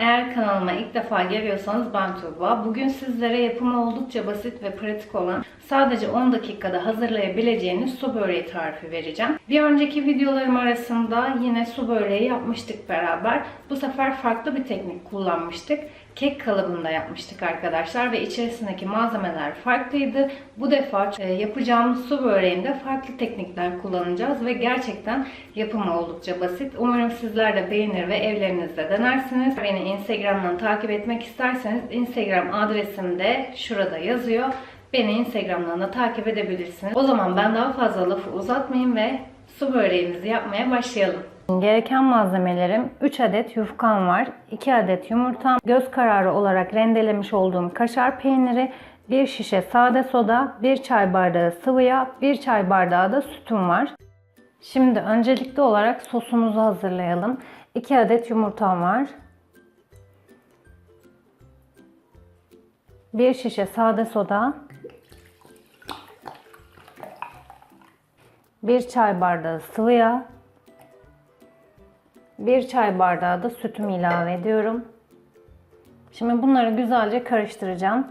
Eğer kanalıma ilk defa geliyorsanız ben Tuğba. Bugün sizlere yapımı oldukça basit ve pratik olan sadece 10 dakikada hazırlayabileceğiniz su böreği tarifi vereceğim. Bir önceki videolarım arasında yine su böreği yapmıştık beraber. Bu sefer farklı bir teknik kullanmıştık. Kek kalıbında yapmıştık arkadaşlar ve içerisindeki malzemeler farklıydı. Bu defa e, yapacağımız su böreğinde farklı teknikler kullanacağız ve gerçekten yapımı oldukça basit. Umarım sizler de beğenir ve evlerinizde denersiniz. Beni Instagram'dan takip etmek isterseniz Instagram adresim de şurada yazıyor. Beni Instagram'dan da takip edebilirsiniz. O zaman ben daha fazla lafı uzatmayayım ve su böreğimizi yapmaya başlayalım. Gereken malzemelerim 3 adet yufkam var, 2 adet yumurtam, göz kararı olarak rendelemiş olduğum kaşar peyniri, 1 şişe sade soda, 1 çay bardağı sıvı yağ, 1 çay bardağı da sütüm var. Şimdi öncelikli olarak sosumuzu hazırlayalım. 2 adet yumurtam var. 1 şişe sade soda. 1 çay bardağı sıvı yağ. 1 çay bardağı da sütümü ilave ediyorum. Şimdi bunları güzelce karıştıracağım.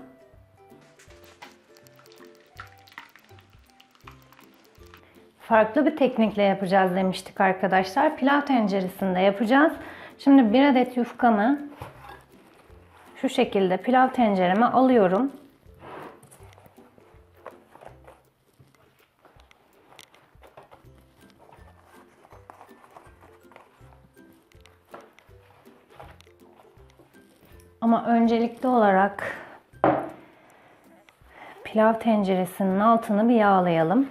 Farklı bir teknikle yapacağız demiştik arkadaşlar. Pilav tenceresinde yapacağız. Şimdi bir adet yufkamı şu şekilde pilav tencereme alıyorum. Ama öncelikli olarak pilav tenceresinin altını bir yağlayalım.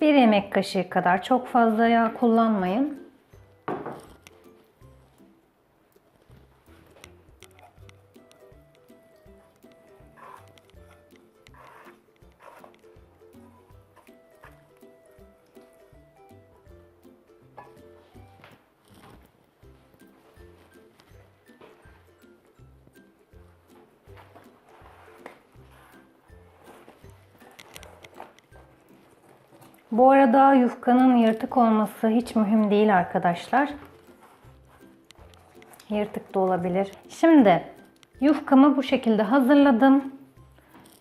Bir yemek kaşığı kadar çok fazla yağ kullanmayın. Bu arada yufkanın yırtık olması hiç mühim değil arkadaşlar. Yırtık da olabilir. Şimdi yufkamı bu şekilde hazırladım.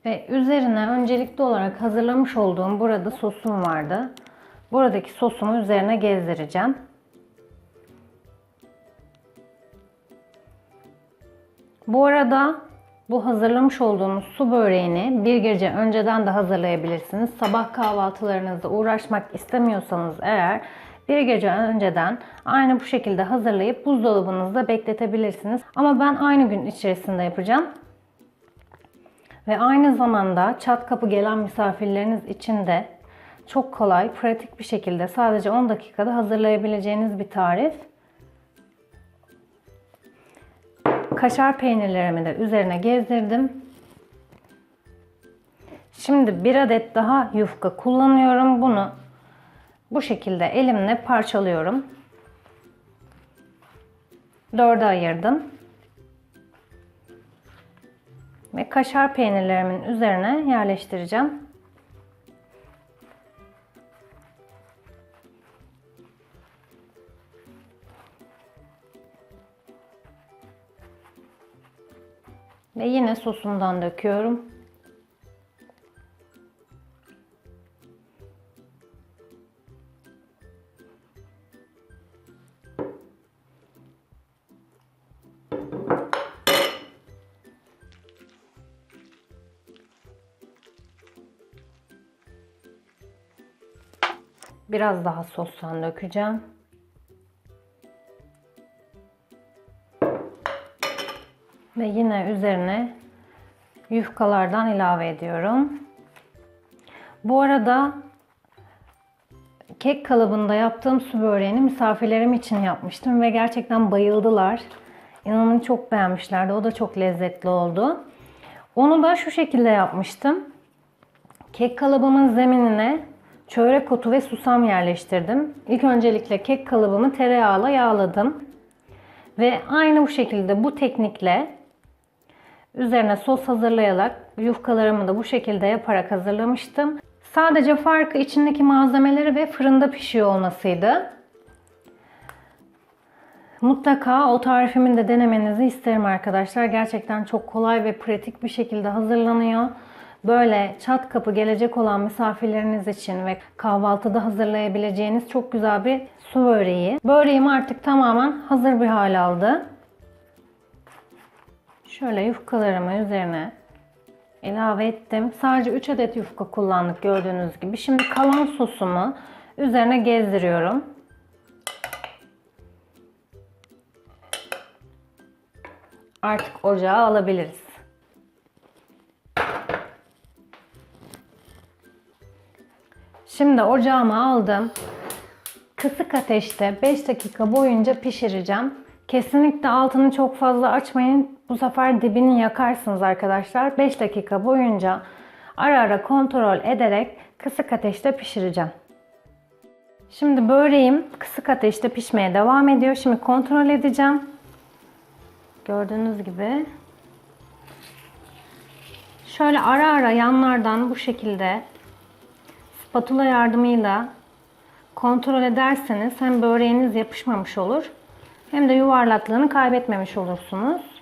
Ve üzerine öncelikli olarak hazırlamış olduğum burada sosum vardı. Buradaki sosumu üzerine gezdireceğim. Bu arada bu hazırlamış olduğumuz su böreğini bir gece önceden de hazırlayabilirsiniz. Sabah kahvaltılarınızda uğraşmak istemiyorsanız eğer bir gece önceden aynı bu şekilde hazırlayıp buzdolabınızda bekletebilirsiniz. Ama ben aynı gün içerisinde yapacağım. Ve aynı zamanda çat kapı gelen misafirleriniz için de çok kolay, pratik bir şekilde sadece 10 dakikada hazırlayabileceğiniz bir tarif. Kaşar peynirlerimi de üzerine gezdirdim. Şimdi bir adet daha yufka kullanıyorum. Bunu bu şekilde elimle parçalıyorum. Dörde ayırdım. Ve kaşar peynirlerimin üzerine yerleştireceğim. Ve yine sosumdan döküyorum. Biraz daha sostan dökeceğim. Ve yine üzerine yufkalardan ilave ediyorum. Bu arada kek kalıbında yaptığım su böreğini misafirlerim için yapmıştım ve gerçekten bayıldılar. İnanın çok beğenmişlerdi. O da çok lezzetli oldu. Onu da şu şekilde yapmıştım. Kek kalıbımın zeminine çörek otu ve susam yerleştirdim. İlk öncelikle kek kalıbımı tereyağla yağladım. Ve aynı bu şekilde bu teknikle Üzerine sos hazırlayarak yufkalarımı da bu şekilde yaparak hazırlamıştım. Sadece farkı içindeki malzemeleri ve fırında pişiyor olmasıydı. Mutlaka o tarifimi de denemenizi isterim arkadaşlar. Gerçekten çok kolay ve pratik bir şekilde hazırlanıyor. Böyle çat kapı gelecek olan misafirleriniz için ve kahvaltıda hazırlayabileceğiniz çok güzel bir su böreği. Böreğim artık tamamen hazır bir hal aldı. Şöyle yufkalarımı üzerine ilave ettim. Sadece 3 adet yufka kullandık gördüğünüz gibi. Şimdi kalan sosumu üzerine gezdiriyorum. Artık ocağa alabiliriz. Şimdi ocağıma aldım. Kısık ateşte 5 dakika boyunca pişireceğim. Kesinlikle altını çok fazla açmayın. Bu sefer dibini yakarsınız arkadaşlar. 5 dakika boyunca ara ara kontrol ederek kısık ateşte pişireceğim. Şimdi böreğim kısık ateşte pişmeye devam ediyor. Şimdi kontrol edeceğim. Gördüğünüz gibi. Şöyle ara ara yanlardan bu şekilde spatula yardımıyla kontrol ederseniz hem böreğiniz yapışmamış olur hem de yuvarlaklığını kaybetmemiş olursunuz.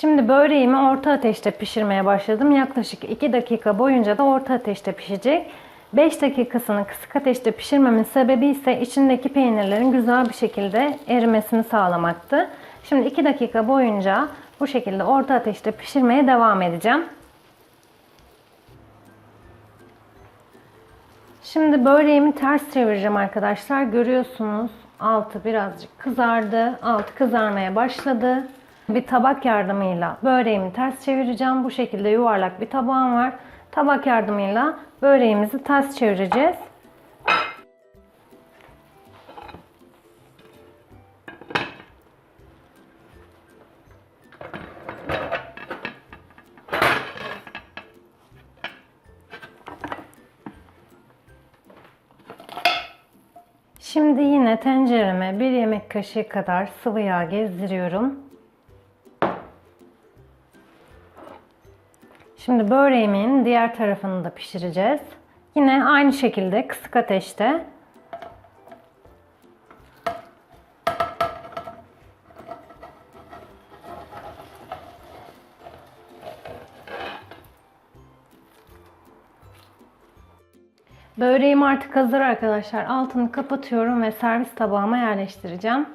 Şimdi böreğimi orta ateşte pişirmeye başladım. Yaklaşık 2 dakika boyunca da orta ateşte pişecek. 5 dakikasını kısık ateşte pişirmemin sebebi ise içindeki peynirlerin güzel bir şekilde erimesini sağlamaktı. Şimdi 2 dakika boyunca bu şekilde orta ateşte pişirmeye devam edeceğim. Şimdi böreğimi ters çevireceğim arkadaşlar. Görüyorsunuz altı birazcık kızardı. Altı kızarmaya başladı. Bir tabak yardımıyla böreğimi ters çevireceğim. Bu şekilde yuvarlak bir tabağım var. Tabak yardımıyla böreğimizi ters çevireceğiz. Şimdi yine tencereme bir yemek kaşığı kadar sıvı yağ gezdiriyorum. Şimdi böreğimin diğer tarafını da pişireceğiz. Yine aynı şekilde kısık ateşte Böreğim artık hazır arkadaşlar. Altını kapatıyorum ve servis tabağıma yerleştireceğim.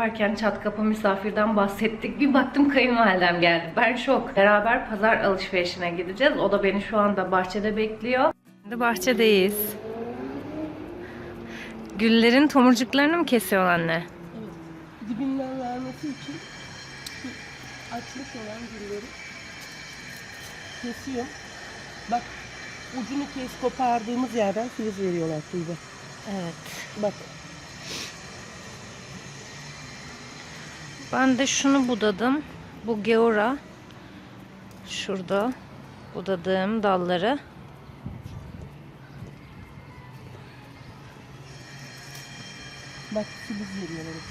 Yaparken çat kapı misafirden bahsettik. Bir baktım kayınvalidem geldi. Ben şok. Beraber pazar alışverişine gideceğiz. O da beni şu anda bahçede bekliyor. Şimdi bahçedeyiz. Güllerin tomurcuklarını mı kesiyor anne? dibinden vermesi için açmış olan gülleri kesiyorum. Bak ucunu kes kopardığımız yerden filiz veriyorlar Tuğba. Evet. Bak Ben de şunu budadım. Bu geora. Şurada budadığım dalları. bak filiz veriyorlar.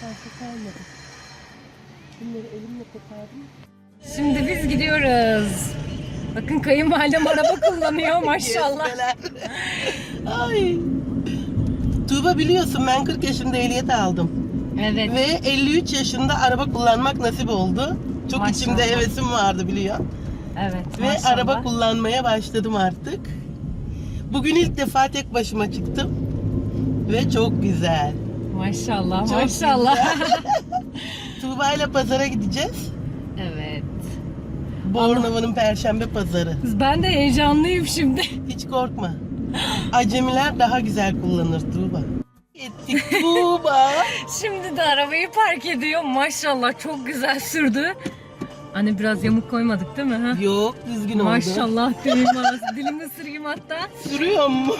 Fazla kalmadı. Bunları elimle kopardım. Şimdi biz gidiyoruz. Bakın kayınvalidem araba kullanıyor maşallah. Ay. Tuğba biliyorsun ben 40 yaşında ehliyet aldım. Evet. Ve 53 yaşında araba kullanmak nasip oldu. Çok Maşallah. içimde hevesim vardı biliyor. Evet. Ve maşallah. araba kullanmaya başladım artık. Bugün ilk defa tek başıma çıktım. Ve çok güzel. Maşallah. Çok maşallah. Tuğba ile pazara gideceğiz. evet. Bornova'nın perşembe pazarı. Ben de heyecanlıyım şimdi. Hiç korkma. Acemiler daha güzel kullanır Tuğba. Ettik Tuğba. Şimdi de arabayı park ediyor. Maşallah çok güzel sürdü. Anne biraz yamuk koymadık değil mi? Ha? Yok düzgün oldu. Maşallah dilim arası. Dilimi hatta. Sürüyor mu?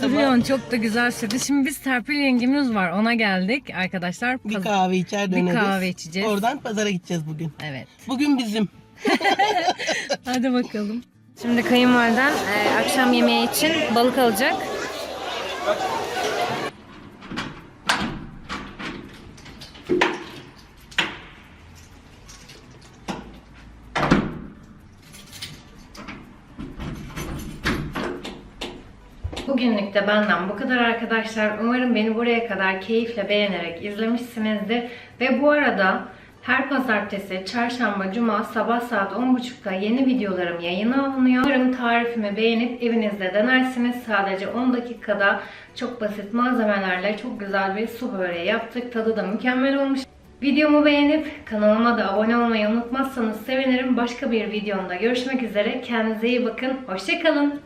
Sürüyorsun çok da güzel sürdü. Şimdi biz Serpil yengemiz var. Ona geldik arkadaşlar. bir kahve içer Bir döneriz. kahve içeceğiz. Oradan pazara gideceğiz bugün. Evet. Bugün bizim. Hadi bakalım. Şimdi kayınvaliden e, akşam yemeği için balık alacak. Bugünlük de benden bu kadar arkadaşlar. Umarım beni buraya kadar keyifle beğenerek izlemişsinizdir. Ve bu arada her pazartesi, çarşamba, cuma sabah saat 10.30'da yeni videolarım yayına alınıyor. Umarım tarifimi beğenip evinizde denersiniz. Sadece 10 dakikada çok basit malzemelerle çok güzel bir su böreği yaptık. Tadı da mükemmel olmuş. Videomu beğenip kanalıma da abone olmayı unutmazsanız sevinirim. Başka bir videomda görüşmek üzere. Kendinize iyi bakın. Hoşçakalın.